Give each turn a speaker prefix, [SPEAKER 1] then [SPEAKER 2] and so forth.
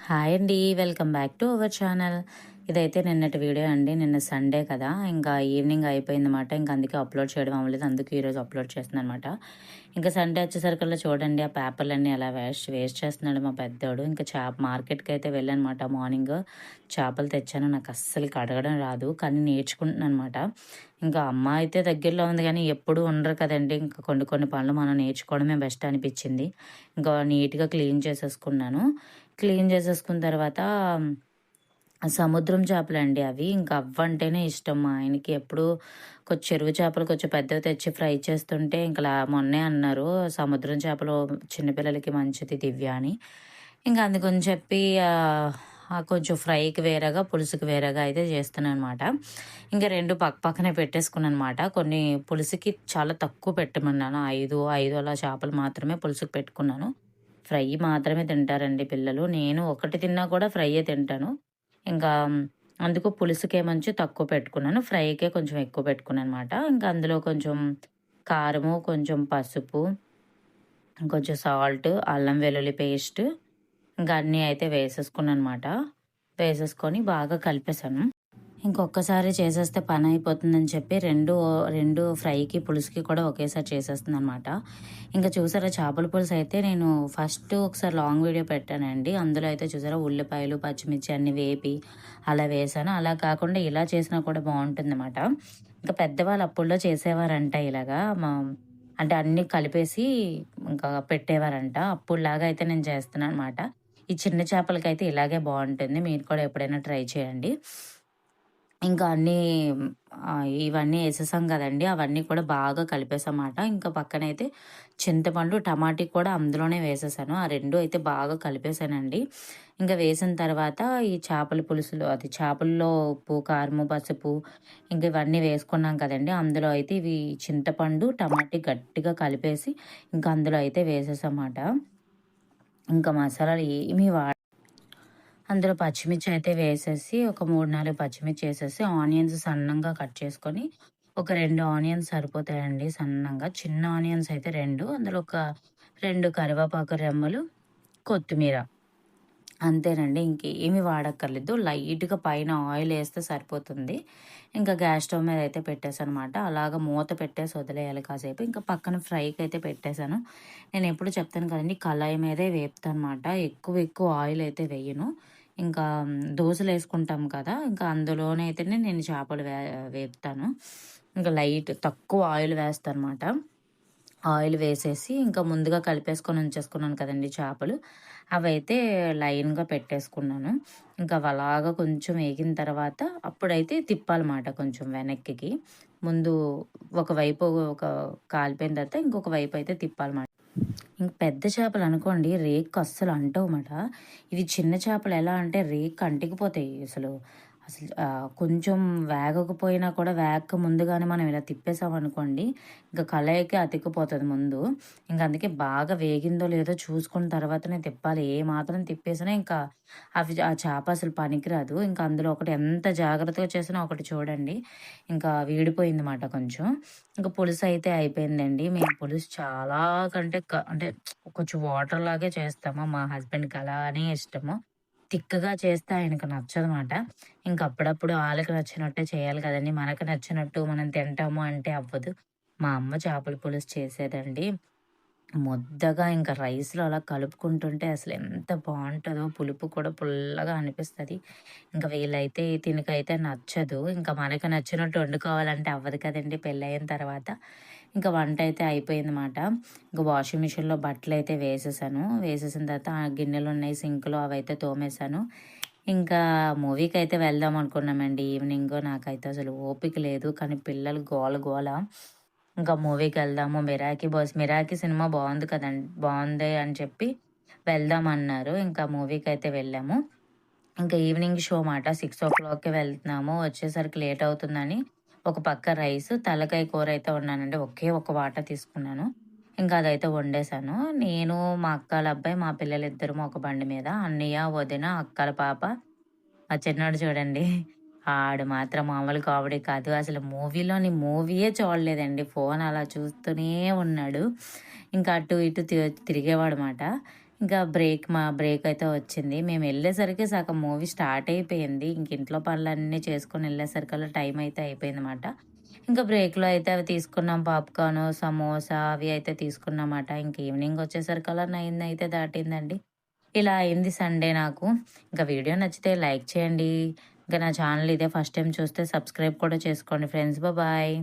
[SPEAKER 1] Hi అండి welcome back to our channel. ఇదైతే నిన్నటి వీడియో అండి నిన్న సండే కదా. ఇంకా ఈవినింగ్ అయిపోయిందన్నమాట. ఇంకా అందుకే అప్లోడ్ చేయడం అవ్వలేదు. అందుకే ఈరోజు అప్లోడ్ చేస్తున్నాను అనమాట ఇంకా సండే వచ్చేసరికల్లా చూడండి ఆ పేపర్లన్నీ అలా వేస్ట్ వేస్ట్ చేస్తున్నాడు మా పెద్దోడు. ఇంకా చేప మార్కెట్కి అయితే వెళ్ళానమాట మార్నింగ్. చేపలు తెచ్చాను. నాకు అస్సలు కడగడం రాదు. కానీ నేర్చుకుంటున్నాను అనమాట ఇంకా అమ్మ అయితే దగ్గరలో ఉంది కానీ ఎప్పుడు ఉండరు కదండి. ఇంకా కొన్ని కొన్ని పనులు మనం నేర్చుకోవడమే బెస్ట్ అనిపించింది. ఇంకా నీట్గా క్లీన్ చేసేసుకున్నాను. క్లీన్ చేసేసుకున్న తర్వాత సముద్రం చేపలండి అవి. ఇంకా అవ్వంటేనే ఇష్టం. మా ఆయనకి ఎప్పుడు కొంచెం చెరువు చేపలు కొంచెం పెద్దవి తెచ్చి ఫ్రై చేస్తుంటే ఇంకా మొన్నే అన్నారు సముద్రం చేపలు చిన్నపిల్లలకి మంచిది దివ్య అని. ఇంకా అందుకని చెప్పి కొంచెం ఫ్రైకి వేరేగా పులుసుకి వేరేగా అయితే చేస్తున్నాను అనమాట ఇంకా రెండు పక్క పక్కనే పెట్టేసుకున్నాను అనమాట కొన్ని పులుసుకి చాలా తక్కువ పెట్టమన్నాను. ఐదు ఐదు అలా చేపలు మాత్రమే పులుసుకి పెట్టుకున్నాను. ఫ్రై మాత్రమే తింటారండి పిల్లలు. నేను ఒకటి తిన్నా కూడా ఫ్రైయే తింటాను. ఇంకా అందుకు పులుసుకే మంచి తక్కువ పెట్టుకున్నాను. ఫ్రైకే కొంచెం ఎక్కువ పెట్టుకున్నాను అనమాట ఇంకా అందులో కొంచెం కారము కొంచెం పసుపు కొంచెం సాల్ట్ అల్లం వెల్లుల్లి పేస్ట్ ఇంకా అన్నీ అయితే వేసేసుకున్నాను అనమాట వేసేసుకొని బాగా కలిపేశాను. ఇంకొకసారి చేసేస్తే పని అయిపోతుందని చెప్పి రెండు రెండు ఫ్రైకి పులుసుకి కూడా ఒకేసారి చేసేస్తుంది అనమాట ఇంకా చూసారా చేపల పులుసు అయితే నేను ఫస్ట్ ఒకసారి లాంగ్ వీడియో పెట్టానండి. అందులో అయితే చూసారా ఉల్లిపాయలు పచ్చిమిర్చి అన్ని వేపి అలా వేసాను. అలా కాకుండా ఇలా చేసినా కూడా బాగుంటుంది అనమాట ఇంకా పెద్దవాళ్ళు అప్పుల్లో చేసేవారంట ఇలాగా మా అంటే అన్నీ కలిపేసి ఇంకా పెట్టేవారంట. అప్పుడులాగా అయితే నేను చేస్తున్నాను అనమాట ఈ చిన్న చేపలకైతే ఇలాగే బాగుంటుంది. మీరు కూడా ఎప్పుడైనా ట్రై చేయండి. ఇంకా అన్నీ ఇవన్నీ వేసేసాం కదండి. అవన్నీ కూడా బాగా కలిపేసామాట. ఇంకా పక్కనైతే చింతపండు టమాటీ కూడా అందులోనే వేసేసాను. ఆ రెండు అయితే బాగా కలిపేసానండి. ఇంకా వేసిన తర్వాత ఈ చేపల పులుసులు అది చేపల్లో ఉప్పు కారము పసుపు ఇంకా ఇవన్నీ వేసుకున్నాం కదండి. అందులో అయితే ఇవి చింతపండు టమాటీ గట్టిగా కలిపేసి ఇంకా అందులో అయితే వేసేసామాట. ఇంకా మసాలాలు ఏమీ వాడ అందులో పచ్చిమిర్చి అయితే వేసేసి ఒక మూడు నాలుగు పచ్చిమిర్చి వేసేసి ఆనియన్స్ సన్నంగా కట్ చేసుకొని ఒక రెండు ఆనియన్స్ సరిపోతాయండి సన్నంగా. చిన్న ఆనియన్స్ అయితే రెండు అందులో ఒక రెండు కరివేపాకు రెమ్మలు కొత్తిమీర. అంతేనండి ఇంకేమి వాడక్కర్లేదు. లైట్గా పైన ఆయిల్ వేస్తే సరిపోతుంది. ఇంకా గ్యాస్ స్టవ్ మీద అయితే పెట్టేశాను అనమాట అలాగ మూత పెట్టేసి వదిలేయాలి కాసేపు. ఇంకా పక్కన ఫ్రైకి అయితే పెట్టేశాను. నేను ఎప్పుడు చెప్తాను కదండి కళాయి మీదే వేపుతాను అనమాట ఎక్కువ ఎక్కువ ఆయిల్ అయితే వేయను. ఇంకా దోశలు వేసుకుంటాం కదా ఇంకా అందులోనే అయితేనే నేను చేపలు వే వేపుతాను. ఇంకా లైట్ తక్కువ ఆయిల్ వేస్తాను అనమాట ఆయిల్ వేసేసి ఇంకా ముందుగా కలిపేసుకొని ఉంచేసుకున్నాను కదండి చేపలు. అవి అయితే లైన్గా పెట్టేసుకున్నాను. ఇంకా అలాగా కొంచెం వేగిన తర్వాత అప్పుడైతే తిప్పాలన్నమాట కొంచెం వెనక్కి ముందు ఒకవైపు ఒక కాలిపోయిన తర్వాత ఇంకొక వైపు అయితే తిప్పాలన్నమాట. ఇంక పెద్ద చేపలు అనుకోండి రేక్ అస్సలు అంటవమాట ఇవి చిన్న చేపలు ఎలా అంటే రేక్ అంటికిపోతాయి అసలు. అసలు కొంచెం వేగకపోయినా కూడా వేగక ముందుగానే మనం ఇలా తిప్పేసామనుకోండి ఇంకా కళాయికి అతికిపోతుంది ముందు. ఇంకా అందుకే బాగా వేగిందో లేదో చూసుకున్న తర్వాతనే తిప్పాలి. ఏ మాత్రం తిప్పేసినా ఇంకా అవి ఆ చేప అసలు పనికిరాదు. ఇంకా అందులో ఒకటి ఎంత జాగ్రత్తగా చేసినా ఒకటి చూడండి ఇంకా వీడిపోయింది మాట కొంచెం. ఇంకా పులుసు అయితే అయిపోయిందండి. మేము పులుసు చాలా కంటే అంటే కొంచెం వాటర్ లాగే చేస్తాము. మా హస్బెండ్కి అలానే ఇష్టము. తిక్కగా చేస్తే ఆయనకు నచ్చదన్నమాట. ఇంక అప్పుడప్పుడు వాళ్ళకి నచ్చినట్టే చేయాలి కదండి. మనకు నచ్చినట్టు మనం తింటాము అంటే అవ్వదు. మా అమ్మ చేపల పులుసు చేసేదండి. ముద్దగా ఇంకా రైస్లో అలా కలుపుకుంటుంటే అసలు ఎంత బాగుంటుందో పులుపు కూడా పుల్లగా అనిపిస్తుంది. ఇంకా వీళ్ళైతే తినకైతే నచ్చదు. ఇంకా మనకు నచ్చినట్టు వండుకోవాలంటే అవ్వదు కదండి. పెళ్ళైన తర్వాత ఇంకా వంట అయితే అయిపోయిందన్నమాట. ఇంకా వాషింగ్ మిషన్లో బట్టలు అయితే వేసేసాను. వేసేసిన తర్వాత ఆ గిన్నెలు ఉన్నాయి సింక్లో అవి అయితే తోమేశాను. ఇంకా మూవీకి అయితే వెళ్దాం అనుకున్నామండి. ఈవినింగ్ నాకైతే అసలు ఓపిక లేదు. కానీ పిల్లలు గోల గోల. ఇంకా మూవీకి వెళ్దాము. మిరాకి బాస్ మిరాకి సినిమా బాగుంది కదండి బాగుంది అని చెప్పి వెళ్దాం అన్నారు. ఇంకా మూవీకి అయితే వెళ్ళాము. ఇంకా ఈవినింగ్ షో మాట సిక్స్ ఓ క్లాక్కి వెళ్తున్నాము. వచ్చేసరికి లేట్ అవుతుందని ఒక పక్క రైస్ తలకాయ కూర అయితే ఉన్నానండి ఒకే ఒక వాట తీసుకున్నాను. ఇంకా అదైతే వండేశాను. నేను మా అక్కల అబ్బాయి మా పిల్లలు ఇద్దరు ఒక బండి మీద అన్నయ్య వదిన అక్కల పాప ఆ చిన్నాడు చూడండి. ఆడు మాత్రం మామూలు కామెడీ కాదు. అసలు మూవీలోని మూవీయే చూడలేదండి. ఫోన్ అలా చూస్తూనే ఉన్నాడు. ఇంకా అటు ఇటు తిరిగేవాడు అనమాట ఇంకా బ్రేక్ మా బ్రేక్ అయితే వచ్చింది. మేము వెళ్ళేసరికి సగం మూవీ స్టార్ట్ అయిపోయింది. ఇంక ఇంట్లో పనులన్నీ చేసుకొని వెళ్ళేసరికల్లా టైం అయితే అయిపోయింది అనమాట ఇంకా బ్రేక్లో అయితే అవి తీసుకున్నాం. పాప్కార్న్ సమోసా అవి అయితే తీసుకున్నామాట. ఇంక ఈవినింగ్ వచ్చేసరికల్లా నైన్ అయితే దాటిందండి. ఇలా అయింది సండే నాకు. ఇంకా వీడియో నచ్చితే లైక్ చేయండి. ఇంకా నా ఛానల్ ఇదే ఫస్ట్ టైం చూస్తే సబ్స్క్రైబ్ కూడా చేసుకోండి ఫ్రెండ్స్. బాయ్.